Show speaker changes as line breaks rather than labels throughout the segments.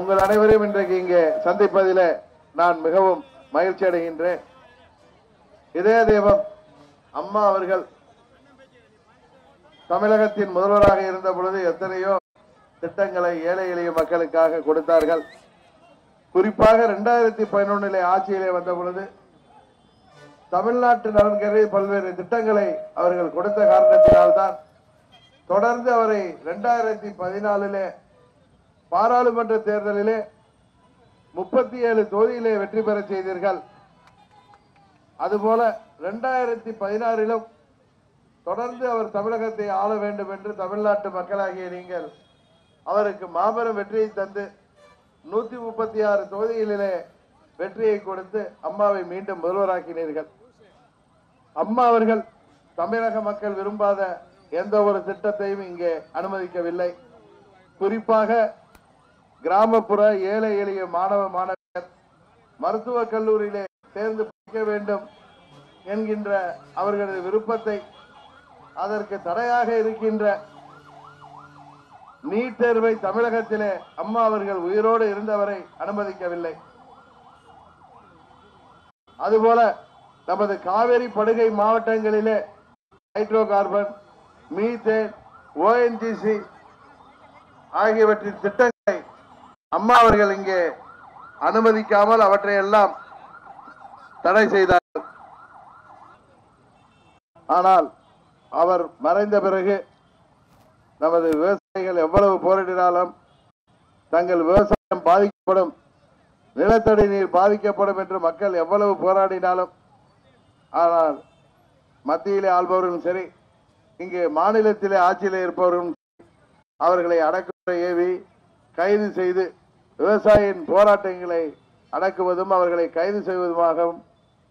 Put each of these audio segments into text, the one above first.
உங்கள் அனைவரையும் இன்றைக்கு இங்கே சந்திப்பதிலே நான் மிகவும் மகிழ்ச்சி அடைகின்றேன். இதே தெய்வம் அம்மா அவர்கள் தமிழகத்தின் முதல்வராக இருந்த பொழுது எத்தனையோ திட்டங்களை ஏழை எளிய மக்களுக்காக கொடுத்தார்கள். குறிப்பாக இரண்டாயிரத்தி பதினொன்னிலே ஆட்சியிலே வந்த பொழுது தமிழ்நாட்டு நலன் கருதி பல்வேறு திட்டங்களை அவர்கள் கொடுத்த காரணத்தினால்தான் தொடர்ந்து அவரை இரண்டாயிரத்தி பதினாலிலே பாராளுமன்ற தேர்தலிலே முப்பத்தி ஏழு தொகுதியிலே வெற்றி பெற செய்தீர்கள். அதுபோல இரண்டாயிரத்தி பதினாறிலும் தொடர்ந்து அவர் தமிழகத்தை ஆள வேண்டும் என்று தமிழ்நாட்டு மக்களாகிய நீங்கள் அவருக்கு மாபெரும் வெற்றியை தந்து நூத்தி முப்பத்தி ஆறு தொகுதிகளிலே வெற்றியை கொடுத்து அம்மாவை மீண்டும் முதல்வராக்கினீர்கள். அம்மா அவர்கள் தமிழக மக்கள் விரும்பாத எந்த ஒரு திட்டத்தையும் இங்கே அனுமதிக்கவில்லை. குறிப்பாக கிராமப்புற ஏழை எளிய மாணவ மாணவியர் மருத்துவக் கல்லூரியிலே சேர்ந்து படிக்க வேண்டும் என்கின்ற அவர்களது விருப்பத்தை அதற்கு தடையாக இருக்கின்ற நீட் தேர்வை தமிழகத்திலே அம்மா அவர்கள் உயிரோடு இருந்தவரை அனுமதிக்கவில்லை. அதுபோல நமது காவேரி படுகை மாவட்டங்களிலே ஹைட்ரோ கார்பன் மீத்தேன் ஓஎன்ஜிசி ஆகியவற்றின் திட்டங்கள் அம்மா அவர்கள் இங்கே அனுமதிக்காமல் அவற்றை எல்லாம் தடை செய்தார்கள். ஆனால் அவர் மறைந்த பிறகு நமது விவசாயிகள் எவ்வளவு போராடினாலும் தங்கள் விவசாயம் பாதிக்கப்படும் நிலத்தடி நீர் பாதிக்கப்படும் என்று மக்கள் எவ்வளவு போராடினாலும் ஆனால் மத்தியிலே ஆள்பவர்களும் சரி இங்கே மாநிலத்திலே ஆட்சியிலே இருப்பவர்களும் சரி, அவர்களை அடக்குமுறை ஏவி கைது செய்து விவசாயியின் போராட்டங்களை அடக்குவதும் அவர்களை கைது செய்வதுமாகவும்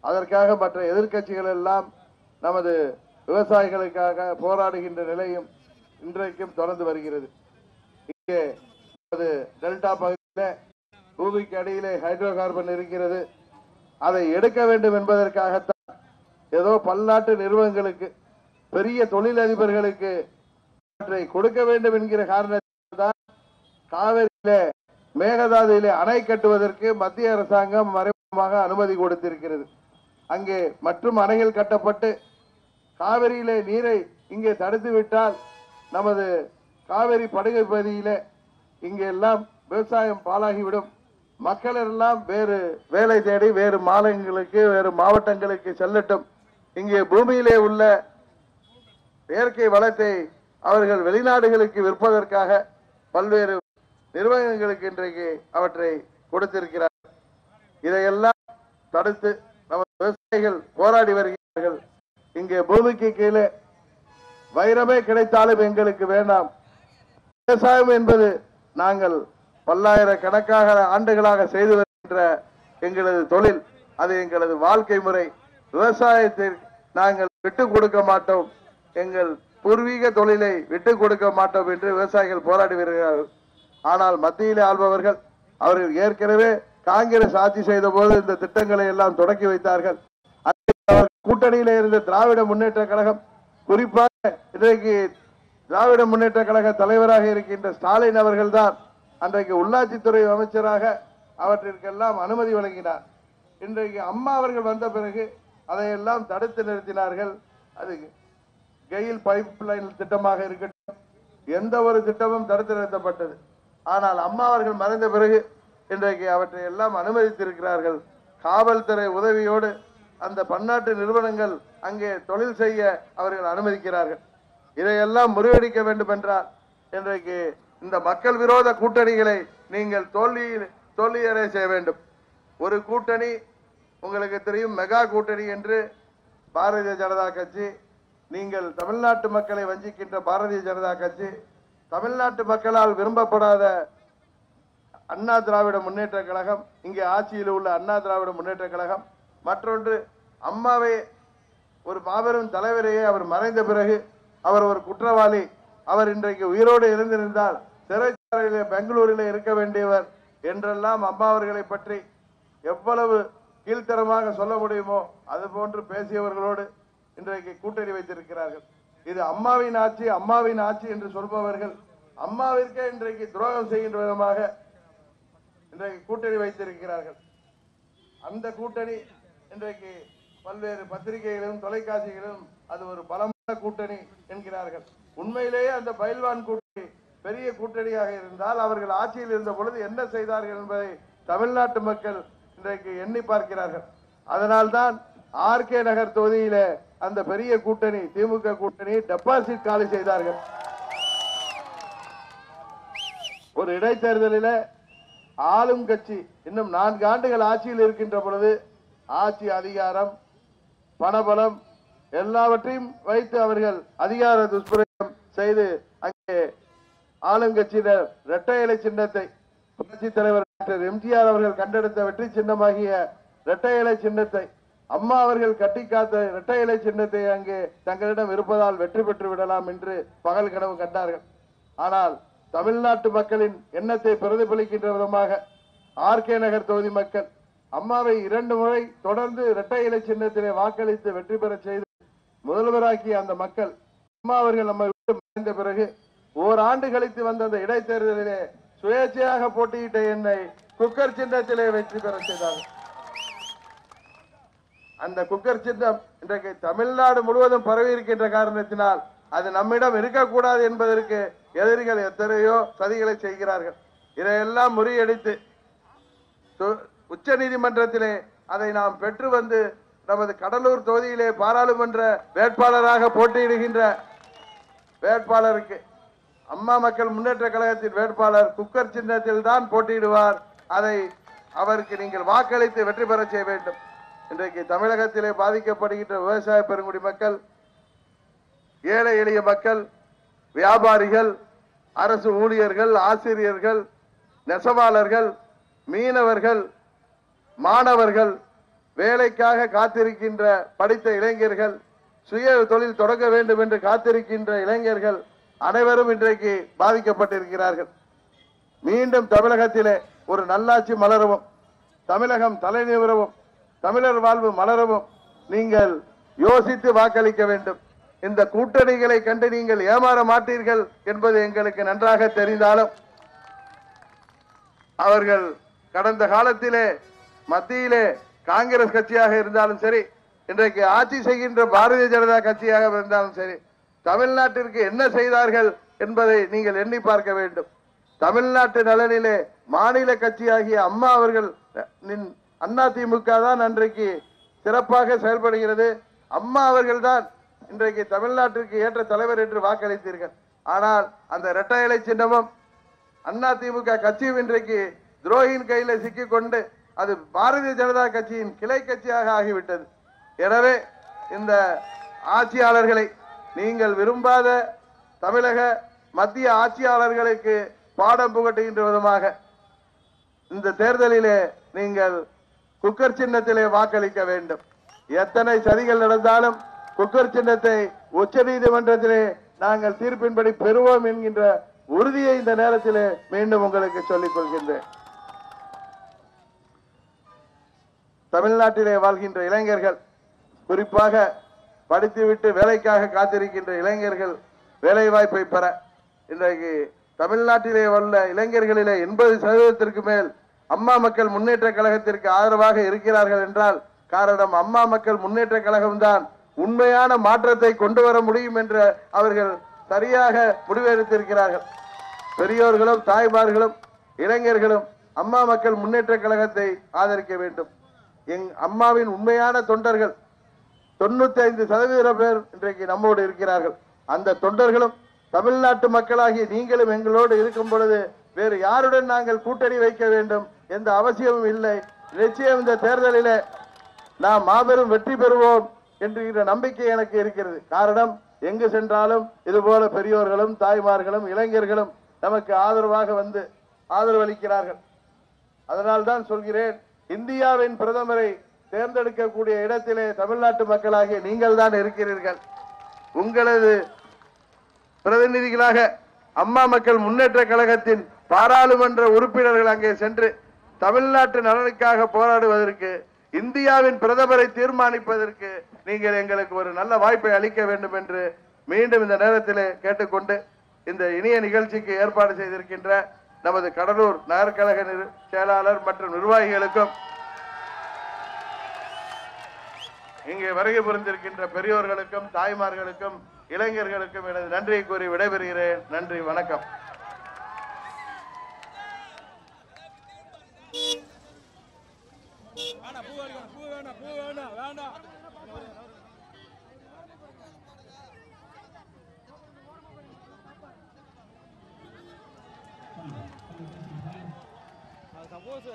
அதற்காக மற்ற எதிர்கட்சிகள் எல்லாம் நமது விவசாயிகளுக்காக போராடுகின்ற நிலையும் இன்றைக்கும் தொடர்ந்து வருகிறது. இங்கே நமது டெல்டா பகுதியில் பூமிக்கு அடியிலே ஹைட்ரோ கார்பன் இருக்கிறது. அதை எடுக்க வேண்டும் என்பதற்காகத்தான் ஏதோ பல்நாட்டு நிறுவனங்களுக்கு பெரிய தொழிலதிபர்களுக்கு அவற்றை கொடுக்க வேண்டும் என்கிற காரணத்தால் தான் காவிரியிலே மேகதாதுவிலே அணை கட்டுவதற்கு மத்திய அரசாங்கம் மறைமுகமாக அனுமதி கொடுத்திருக்கிறது. அங்கே மற்றும் அணைகள் கட்டப்பட்டு காவிரியிலே நீரை இங்கே தடுத்துவிட்டால் நமது காவிரி படுகை பகுதியிலே இங்கே எல்லாம் விவசாயம் பாழாகிவிடும். மக்கள் எல்லாம் வேறு வேலை தேடி வேறு மாநிலங்களுக்கு வேறு மாவட்டங்களுக்கு செல்லட்டும். இங்கே பூமியிலே உள்ள இயற்கை வளத்தை அவர்கள் வெளிநாடுகளுக்கு விற்பதற்காக பல்வேறு நிறுவனங்களுக்கு இன்றைக்கு அவற்றை கொடுத்திருக்கிறார். இதையெல்லாம் தடுத்து நமது விவசாயிகள் போராடி வருகிறார்கள். இங்கே பூமிக்கு கீழே வைரமே கிடைத்தாலும் எங்களுக்கு வேண்டாம். விவசாயம் என்பது நாங்கள் பல்லாயிரக்கணக்காக ஆண்டுகளாக செய்து வருகின்ற எங்களது தொழில். அது எங்களது வாழ்க்கை முறை. விவசாயத்தை நாங்கள் விட்டுக் கொடுக்க மாட்டோம். எங்கள் பூர்வீக தொழிலை விட்டுக் கொடுக்க மாட்டோம் என்று விவசாயிகள் போராடி வருகிறார்கள். ஆனால் மத்தியிலே ஆள்பவர்கள் அவர்கள் ஏற்கனவே காங்கிரஸ் ஆட்சி செய்த போது இந்த திட்டங்களை எல்லாம் தொடக்கி வைத்தார்கள். கூட்டணியில அவர் இருந்த திராவிட முன்னேற்ற கழகம் குறிப்பாக இன்றைக்கு திராவிட முன்னேற்ற கழக தலைவராக இருக்கின்ற ஸ்டாலின் அவர்கள் தான் அன்றைக்கு உள்ளாட்சித்துறை அமைச்சராக அவற்றிற்கெல்லாம் அனுமதி வழங்கினார். இன்றைக்கு அம்மா அவர்கள் வந்த பிறகு அதையெல்லாம் தடுத்து நிறுத்தினார்கள். அது கெயில் பைப் லைன் திட்டமாக இருக்கட்டும் எந்த ஒரு திட்டமும் தடுத்து நிறுத்தப்பட்டது. ஆனால் அம்மா அவர்கள் மறைந்த பிறகு இன்றைக்கு அவற்றை எல்லாம் அனுமதித்திருக்கிறார்கள். காவல்துறை உதவியோடு அந்த பன்னாட்டு நிறுவனங்கள் அங்கே தொழில் செய்ய அவர்கள் அனுமதிக்கிறார்கள். இதையெல்லாம் முறியடிக்க வேண்டும் என்றால் இன்றைக்கு இந்த மக்கள் விரோத கூட்டணிகளை நீங்கள் தோல்வி தோல்வியடைய செய்ய வேண்டும். ஒரு கூட்டணி உங்களுக்கு தெரியும் மெகா கூட்டணி என்று பாரதிய ஜனதா கட்சி நீங்கள் தமிழ்நாட்டு மக்களை வஞ்சிக்கின்ற பாரதிய ஜனதா கட்சி தமிழ்நாட்டு மக்களால் விரும்பப்படாத அண்ணா திராவிட முன்னேற்ற கழகம் இங்கே ஆட்சியில் உள்ள அண்ணா திராவிட முன்னேற்ற கழகம் மற்றொன்று அம்மாவே ஒரு மாபெரும் தலைவரையே அவர் மறைந்த பிறகு அவர் ஒரு குற்றவாளி அவர் இன்றைக்கு உயிரோடு இருந்திருந்தால் சிறைச்சாலையிலே பெங்களூரிலே இருக்க வேண்டியவர் என்றெல்லாம் அம்மா அவர்களை பற்றி எவ்வளவு கீழ்த்தரமாக சொல்ல முடியுமோ அது போன்று பேசியவர்களோடு இன்றைக்கு கூட்டணி வைத்திருக்கிறார்கள். இது அம்மாவின் ஆட்சி அம்மாவின் ஆட்சி என்று சொல்பவர்கள் அம்மாவிற்கே இன்றைக்கு துரோகம் செய்கின்ற விதமாக இன்றைக்கு கூட்டணி வைத்திருக்கிறார்கள். அந்த கூட்டணி இன்றைக்கு பல்வேறு பத்திரிகைகளிலும் தொலைக்காட்சிகளிலும் அது ஒரு பலமான கூட்டணி என்கிறார்கள். உண்மையிலேயே அந்த பயில்வான் கூட்டணி பெரிய கூட்டணியாக இருந்தால் அவர்கள் ஆட்சியில் இருந்த பொழுது என்ன செய்தார்கள் என்பதை தமிழ்நாட்டு மக்கள் இன்றைக்கு எண்ணி பார்க்கிறார்கள். அதனால்தான் ஆர்கே நகர் தொகுதியில அந்த பெரிய கூட்டணி திமுக கூட்டணி டெபாசிட் காலி செய்தார்கள். ஒரு இடைத்தேர்தலில ஆளும் கட்சி இன்னும் நான்கு ஆண்டுகள் ஆட்சியில் இருக்கின்ற பொழுது ஆட்சி அதிகாரம் பணபலம் எல்லாவற்றையும் வைத்து அவர்கள் அதிகார துஷ்பிரயோகம் செய்து அங்கே ஆளுங்கட்சியினர் இரட்டை இலை சின்னத்தை புரட்சி தலைவர் டாக்டர் எம்ஜிஆர் அவர்கள் கண்டெடுத்த வெற்றி சின்னமாகிய இரட்டை இலை சின்னத்தை அம்மா அவர்கள் கட்டி காத்த இரட்டை இலை சின்னத்தை அங்கே தங்களிடம் இருப்பதால் வெற்றி பெற்று விடலாம் என்று பகல் கனவு கண்டார்கள். ஆனால் தமிழ்நாட்டு மக்களின் எண்ணத்தை பிரதிபலிக்கின்ற விதமாக ஆர்கே நகர் தொகுதி மக்கள் அம்மாவை இரண்டு முறை தொடர்ந்து இரட்டை இலை சின்னத்திலே வாக்களித்து வெற்றி பெற செய்து முதல்வராக்கிய அந்த மக்கள் அம்மா அவர்கள் நம்ம விட்டு மறைந்த பிறகு ஓராண்டு கழித்து வந்த அந்த இடைத்தேர்தலிலே சுயேட்சையாக போட்டியிட்ட என்னை குக்கர் சின்னத்திலே வெற்றி பெற செய்தார்கள். அந்த குக்கர் சின்னம் இன்றைக்கு தமிழ்நாடு முழுவதும் பரவி இருக்கின்ற காரணத்தினால் அது நம்மிடம் இருக்கக்கூடாது என்பதற்கு எதிரிகள் எத்தனையோ சதிகளை செய்கிறார்கள். இதையெல்லாம் முறியடித்து உச்ச நீதிமன்றத்திலே அதை நாம் பெற்று வந்து நமது கடலூர் தொகுதியிலே பாராளுமன்ற வேட்பாளராக போட்டியிடுகின்ற வேட்பாளருக்கு அம்மா மக்கள் முன்னேற்ற கழகத்தின் வேட்பாளர் குக்கர் சின்னத்தில் தான் போட்டியிடுவார். அதை அவருக்கு நீங்கள் வாக்களித்து வெற்றி பெற செய்ய வேண்டும். இன்றைக்கு தமிழகத்திலே பாதிக்கப்படுகின்ற விவசாய பெருங்குடி மக்கள் ஏழை எளிய மக்கள் வியாபாரிகள் அரசு ஊழியர்கள் ஆசிரியர்கள் நெசவாளர்கள் மீனவர்கள் மாணவர்கள் வேலைக்காக காத்திருக்கின்ற படித்த இளைஞர்கள் சுய தொழில் தொடங்க வேண்டும் என்று காத்திருக்கின்ற இளைஞர்கள் அனைவரும் இன்றைக்கு பாதிக்கப்பட்டிருக்கிறார்கள். மீண்டும் தமிழகத்திலே ஒரு நல்லாட்சி மலரவும் தமிழகம் தலை தமிழர் வாழ்வு மலரவும் நீங்கள் யோசித்து வாக்களிக்க வேண்டும். இந்த கூட்டணிகளை கண்டு நீங்கள் ஏமாற மாட்டீர்கள் என்பது எங்களுக்கு நன்றாக தெரிந்தாலும் அவர்கள் கடந்த காலத்திலே மத்தியிலே காங்கிரஸ் கட்சியாக இருந்தாலும் சரி இன்றைக்கு ஆட்சி செய்கின்ற பாரதிய ஜனதா கட்சியாக இருந்தாலும் சரி தமிழ்நாட்டிற்கு என்ன செய்தார்கள் என்பதை நீங்கள் எண்ணி பார்க்க வேண்டும். தமிழ்நாட்டு நலனிலே மாநில கட்சியாகிய அம்மா அவர்கள் அண்ணா திமுக தான் அன்றைக்கு சிறப்பாக செயல்படுகிறது. அம்மா அவர்கள் தான் இன்றைக்கு தமிழ்நாட்டிற்கு ஏற்ற தலைவர் என்று வாக்களித்தீர்கள். ஆனால் அந்த இரட்டை இலை சின்னமும் அண்ணா திமுக கட்சியும் இன்றைக்கு துரோகியின் கையில சிக்கிக் கொண்டு அது பாரதிய ஜனதா கட்சியின் கிளை கட்சியாக ஆகிவிட்டது. எனவே இந்த ஆட்சியாளர்களை நீங்கள் விரும்பாத தமிழக மத்திய ஆட்சியாளர்களுக்கு பாடம் புகட்டுகின்ற விதமாக இந்த தேர்தலிலே நீங்கள் குக்கர் சின்னத்திலே வாக்களிக்க வேண்டும். எத்தனை சதிகள் நடந்தாலும் குக்கர் சின்னத்தை உச்ச நீதிமன்றத்திலே நாங்கள் தீர்ப்பின்படி பெறுவோம் என்கின்ற உறுதியை இந்த நேரத்திலே மீண்டும் உங்களுக்கு சொல்லிக் கொள்கின்றேன். தமிழ்நாட்டிலே வாழ்கின்ற இளைஞர்கள் குறிப்பாக படித்துவிட்டு வேலைக்காக காத்திருக்கின்ற இளைஞர்கள் வேலை வாய்ப்பை பெற இன்றைக்கு தமிழ்நாட்டிலே உள்ள இளைஞர்களிலே எண்பது சதவீதத்திற்கு மேல் அம்மா மக்கள் முன்னேற்ற கழகத்திற்கு ஆதரவாக இருக்கிறார்கள் என்றால் காரணம் அம்மா மக்கள் முன்னேற்ற கழகம்தான். உண்மையான மாற்றத்தை கொண்டு வர முடியும் என்று அவர்கள் சரியாக முடிவெடுத்திருக்கிறார்கள். பெரியோர்களும் தாய்மார்களும் இளைஞர்களும் அம்மா மக்கள் முன்னேற்ற கழகத்தை ஆதரிக்க வேண்டும். எங் அம்மாவின் உண்மையான தொண்டர்கள் தொண்ணூத்தி ஐந்து சதவீத பேர் இன்றைக்கு நம்மோடு இருக்கிறார்கள். அந்த தொண்டர்களும் தமிழ்நாட்டு மக்களாகிய நீங்களும் எங்களோடு இருக்கும் பொழுது வேறு யாருடன் நாங்கள் கூட்டணி வைக்க வேண்டும் எந்த அவசியமும் இல்லை. நிச்சயம் இந்த தேர்தலில் நாம் மாபெரும் வெற்றி பெறுவோம் என்கிற நம்பிக்கை எனக்கு இருக்கிறது. காரணம் எங்கு சென்றாலும் இது போல பெரியோர்களும் தாய்மார்களும் இளைஞர்களும் நமக்கு ஆதரவாக வந்து ஆதரவளிக்கிறார்கள். அதனால்தான் சொல்கிறேன் இந்தியாவின் பிரதமரை தேர்ந்தெடுக்கக்கூடிய இடத்திலே தமிழ்நாட்டு மக்களாகிய நீங்கள் தான் இருக்கிறீர்கள். உங்களது பிரதிநிதிகளாக அம்மா மக்கள் முன்னேற்ற கழகத்தின் பாராளுமன்ற உறுப்பினர்கள் அங்கே சென்று தமிழ்நாட்டு நலனுக்காக போராடுவதற்கு இந்தியாவின் பிரதமரை தீர்மானிப்பதற்கு நீங்கள் எங்களுக்கு ஒரு நல்ல வாய்ப்பை அளிக்க வேண்டும் என்று மீண்டும் இந்த நேரத்தில் கேட்டுக்கொண்டு இந்த இனிய நிகழ்ச்சிக்கு ஏற்பாடு செய்திருக்கின்ற நமது கடலூர் நகர்கழக செயலாளர் மற்றும் நிர்வாகிகளுக்கும் இங்கே வருகை புரிந்திருக்கின்ற பெரியோர்களுக்கும் தாய்மார்களுக்கும் இளைஞர்களுக்கும் எனது நன்றியை கூறி விடைபெறுகிறேன். நன்றி வணக்கம்.
வேணாம் பூ வேணாம் பூ வேணாம் பூ வேணாம் வேண்டாம் சப்போஸ்